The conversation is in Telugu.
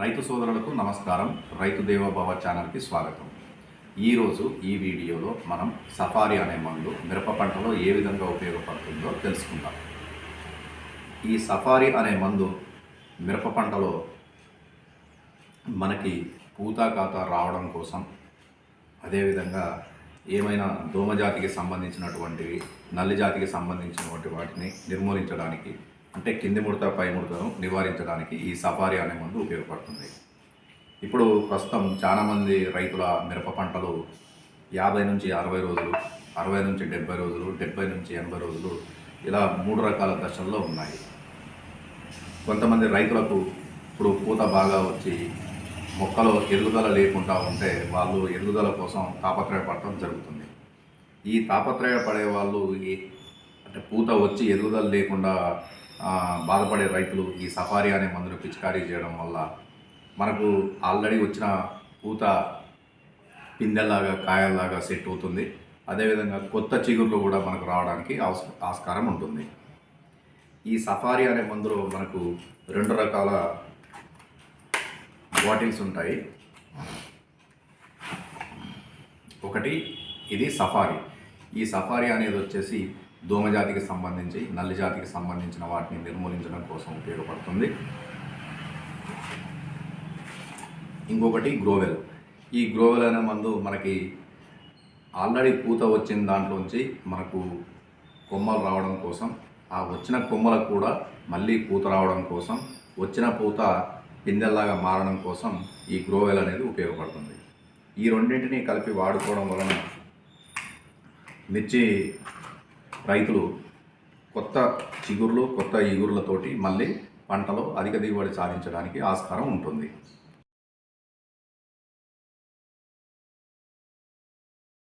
రైతు సోదరులకు నమస్కారం. రైతు దేవభవ ఛానల్కి స్వాగతం. ఈరోజు ఈ వీడియోలో మనం సఫారీ అనే మందు మిరప పంటలో ఏ విధంగా ఉపయోగపడుతుందో తెలుసుకుందాం. ఈ సఫారీ అనే మందు మిరప పంటలో మనకి పూత ఖాతా రావడం కోసం అదేవిధంగా ఏమైనా దోమజాతికి సంబంధించినటువంటివి నల్లి జాతికి సంబంధించినటువంటి వాటిని నిర్మూలించడానికి అంటే కింది ముడత పై ముడతను నివారించడానికి ఈ సఫారీ అనే మందు ఉపయోగపడుతుంది. ఇప్పుడు ప్రస్తుతం చాలామంది రైతుల మిరప పంటలు యాభై నుంచి అరవై రోజులు అరవై నుంచి డెబ్బై రోజులు డెబ్బై నుంచి ఎనభై రోజులు ఇలా మూడు రకాల దశల్లో ఉన్నాయి. కొంతమంది రైతులకు ఇప్పుడు పూత బాగా వచ్చి మొక్కలో ఎదుగుదల లేకుండా ఉంటే వాళ్ళు ఎదుగుదల కోసం తాపత్రయపడటం జరుగుతుంది. ఈ తాపత్రయపడే వాళ్ళు ఈ అంటే పూత వచ్చి ఎదుగుదల లేకుండా బాధపడే రైతులు ఈ సఫారీ అనే మందును పిచికారీ చేయడం వల్ల మనకు ఆల్రెడీ వచ్చిన పూత పిందెల్లాగా కాయల్లాగా సెట్ అవుతుంది. అదేవిధంగా కొత్త చిగుర్లు కూడా మనకు రావడానికి అవస ఆస్కారం ఉంటుంది. ఈ సఫారీ అనే మందులో మనకు రెండు రకాల బాటిల్స్ ఉంటాయి. ఒకటి ఇది సఫారీ. ఈ సఫారీ అనేది వచ్చేసి దోమజాతికి సంబంధించి నల్లి జాతికి సంబంధించిన వాటిని నిర్మూలించడం కోసం ఉపయోగపడుతుంది. ఇంకొకటి గ్రోవెల్. ఈ గ్రోవెల్ అనే మందు మనకి ఆల్రెడీ పూత వచ్చిన దాంట్లోంచి మనకు కొమ్మలు రావడం కోసం ఆ వచ్చిన కొమ్మలకు కూడా మళ్ళీ పూత రావడం కోసం వచ్చిన పూత పిందెల్లాగా మారడం కోసం ఈ గ్రోవెల్ అనేది ఉపయోగపడుతుంది. ఈ రెండింటిని కలిపి వాడుకోవడం వలన మిర్చి రైతులు కొత్త చిగుర్లు కొత్త ఇగుర్లతోటి మళ్ళీ పంటలో అధిక దిగుబడి సాధించడానికి ఆస్కారం ఉంటుంది.